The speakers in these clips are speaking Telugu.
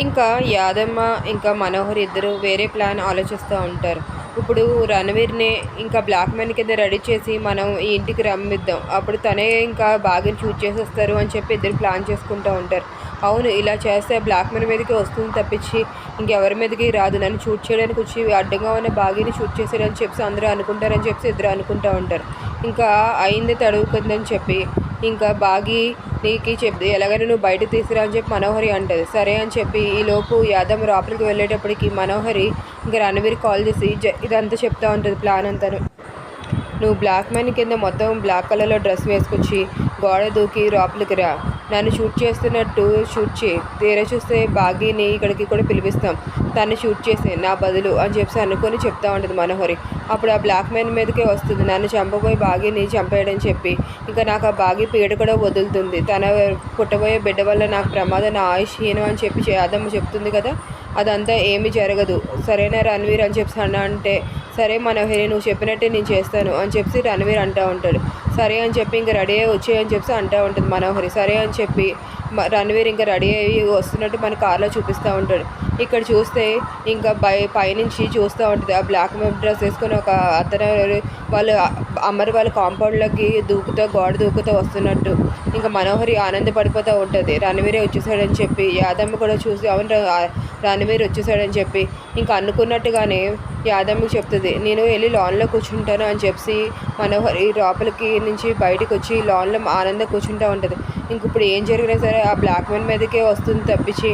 ఇంకా యాదమ్మ ఇంకా మనోహర్ ఇద్దరు వేరే ప్లాన్ ఆలోచిస్తూ ఉంటారు. ఇప్పుడు రణవీర్ని ఇంకా బ్లాక్ మెన్ కింద రెడీ చేసి మనం ఈ ఇంటికి రమ్మిద్దాం. అప్పుడు తనే ఇంకా బాగా చూజ్ చేసేస్తారు అని చెప్పి ఇద్దరు ప్లాన్ చేసుకుంటూ ఉంటారు. అవును ఇలా చేస్తే బ్లాక్ మెన్ మీదకి వస్తుంది తప్పించి ఇంకెవరి మీదకి రాదు. నన్ను షూట్ చేయడానికి వచ్చి అడ్డంగా ఉన్న బాగీని షూట్ చేశారని చెప్పి అందరూ అనుకుంటారని చెప్పి ఇద్దరు అనుకుంటూ ఉంటారు. ఇంకా అయింది తడువుకుందని చెప్పి ఇంకా బాగి నీకు చెప్తే ఎలాగైనా నువ్వు బయట తీసుకురా అని చెప్పి మనోహరి అంటది. సరే అని చెప్పి ఈలోపు యాదవ్ లోపలికి వెళ్ళేటప్పటికి మనోహరి ఇంకా రణవీర్ కాల్ చేసి జ ఇదంతా చెప్తా ఉంటుంది ప్లాన్ అంతాను. నువ్వు బ్లాక్ మ్యాన్ కింద మొత్తం బ్లాక్ కలర్లో డ్రెస్ వేసుకొచ్చి గోడ దూకి లోపలికి రా. నన్ను షూట్ చేస్తున్నట్టు షూట్ చేయి తీరా చూస్తే బాగీని ఇక్కడికి కూడా పిలిపిస్తాం. తను షూట్ చేసే నా బదులు అని చెప్పి అనుకొని చెప్తా ఉంటుంది మనోహరి. అప్పుడు ఆ బ్లాక్ మ్యాన్ మీదకే వస్తుంది. నన్ను చంపబోయి బాగీని చంపేయడని చెప్పి. ఇంకా నాకు ఆ బాగీ పీడ కూడా వదులుతుంది. తన పుట్టబోయే బిడ్డ వల్ల నాకు ప్రమాదం నా ఆయుష్ హీనం అని చెప్పి అదమ్మ చెప్తుంది కదా. అదంతా ఏమీ జరగదు. సరైన రణవీర్ అని చెప్పి అన్న అంటే సరే మనోహరి నువ్వు చెప్పినట్టే నేను చేస్తాను అని చెప్పి రణవీర్ అంటూ ఉంటాడు. సరే అని చెప్పి ఇంకా రెడీ అయ్యి వచ్చేయని చెప్పి అంటూ ఉంటుంది మనోహరి. సరే అని చెప్పి రణవీర్ ఇంకా రెడీ అయ్యి వస్తున్నట్టు మన కార్లో చూపిస్తూ ఉంటాడు. ఇక్కడ చూస్తే ఇంకా బై పైనుంచి చూస్తూ ఉంటుంది. ఆ బ్లాక్ డ్రెస్ వేసుకొని ఒక అతను వాళ్ళు అమ్మరు వాళ్ళ కాంపౌండ్లోకి దూకుతూ గోడ దూకుతూ వస్తున్నట్టు ఇంకా మనోహరి ఆనందపడిపోతూ ఉంటుంది. రణవీరే వచ్చేసాడని చెప్పి యాదమ్మ కూడా చూసి అవును రణవీర్ వచ్చేసాడని చెప్పి ఇంకా అనుకున్నట్టుగానే యాదమ్మకి చెప్తుంది నేను వెళ్ళి లాన్లో కూర్చుంటాను అని చెప్పి మనోహరి లోపలికి నుంచి బయటకు వచ్చి లాన్లో ఆనందం కూర్చుంటూ ఉంటుంది. ఇంక ఇప్పుడు ఏం జరిగినా సరే ఆ బ్లాక్ మెన్ మీదకే వస్తుంది తప్పించి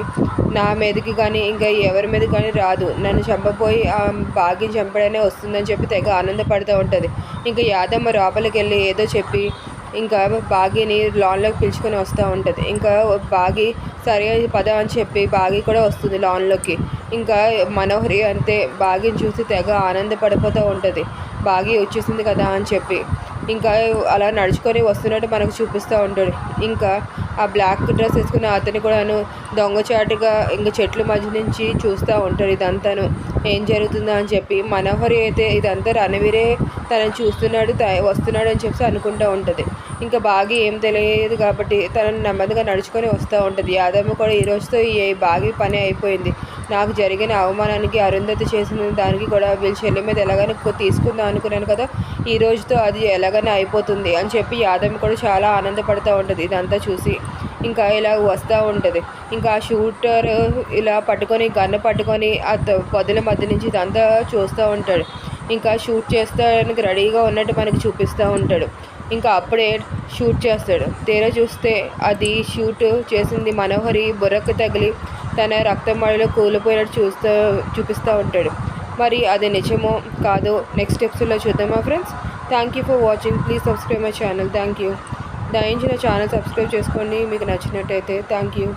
నా మీదకి కానీ ఇంకా ఎవరి మీద కానీ రాదు. నన్ను చంపపోయి ఆ భాగ్యం చంపడనే వస్తుందని చెప్పి తెగ ఆనందపడుతూ ఉంటుంది. ఇంకా యాదమ్మ లోపలికి వెళ్ళి ఏదో చెప్పి ఇంకా బాగీని లాన్లోకి పిలుచుకొని వస్తూ ఉంటుంది. ఇంకా బాగి సరే పద అని చెప్పి బాగి కూడా వస్తుంది లాన్లోకి ఇంకా మనోహరి అంతే బాగిని చూసి తెగ ఆనందపడిపోతూ ఉంటుంది. బాగి వచ్చేసింది కదా అని చెప్పి. ఇంకా అలా నడుచుకొని వస్తున్నట్టు మనకు చూపిస్తూ ఉంటాడు. ఇంకా ఆ బ్లాక్ డ్రెస్ వేసుకున్న అతను కూడాను దొంగచాటుగా ఇంకా చెట్ల మధ్య నుంచి చూస్తూ ఉంటాడు ఇదంతాను. ఏం జరుగుతుందో అని చెప్పి మనోహరి అయితే ఇదంతా రణవీరే తనని చూస్తున్నాడు వస్తున్నాడు అని చెప్పి అనుకుంటూ ఉంటుంది. ఇంకా బాగా ఏం తెలియదు కాబట్టి తనని నెమ్మదిగా నడుచుకొని వస్తూ ఉంటుంది. యాదమ్మ కూడా ఈ రోజుతో ఈ బాగా పని అయిపోయింది. నాకు జరిగిన అవమానానికి అరుంధతి చేసిన దానికి కూడా వీళ్ళ చెల్లి మీద ఎలాగైనా తీసుకుందాం అనుకున్నాను కదా ఈ రోజుతో అది ఎలాగైనా అయిపోతుంది అని చెప్పి యాదమ్మ కూడా చాలా ఆనందపడుతూ ఉంటుంది ఇదంతా చూసి. ఇంకా ఇలా వస్తూ ఉంటుంది. ఇంకా ఆ షూటర్ ఇలా పట్టుకొని గన్ను పట్టుకొని ఆ పొదల మధ్య నుంచి ఇదంతా చూస్తూ ఉంటాడు. ఇంకా షూట్ చేస్తానికి రెడీగా ఉన్నట్టు మనకి చూపిస్తూ ఉంటాడు. ఇంకా అప్పుడే షూట్ చేస్తాడు. తీరా చూస్తే అది షూట్ చేసింది మనోహరి బుర్రకు తగిలి తన రక్తమాడిలో కూలిపోయినట్టు చూస్తూ చూపిస్తూ ఉంటాడు. మరి అది నిజమో కాదో నెక్స్ట్ ఎపిసోడ్లో చూద్దామా friends thank you for watching please subscribe my channel thank you దయించిన channel subscribe చేసుకోండి. మీకు నచ్చినట్టయితే థ్యాంక్ యూ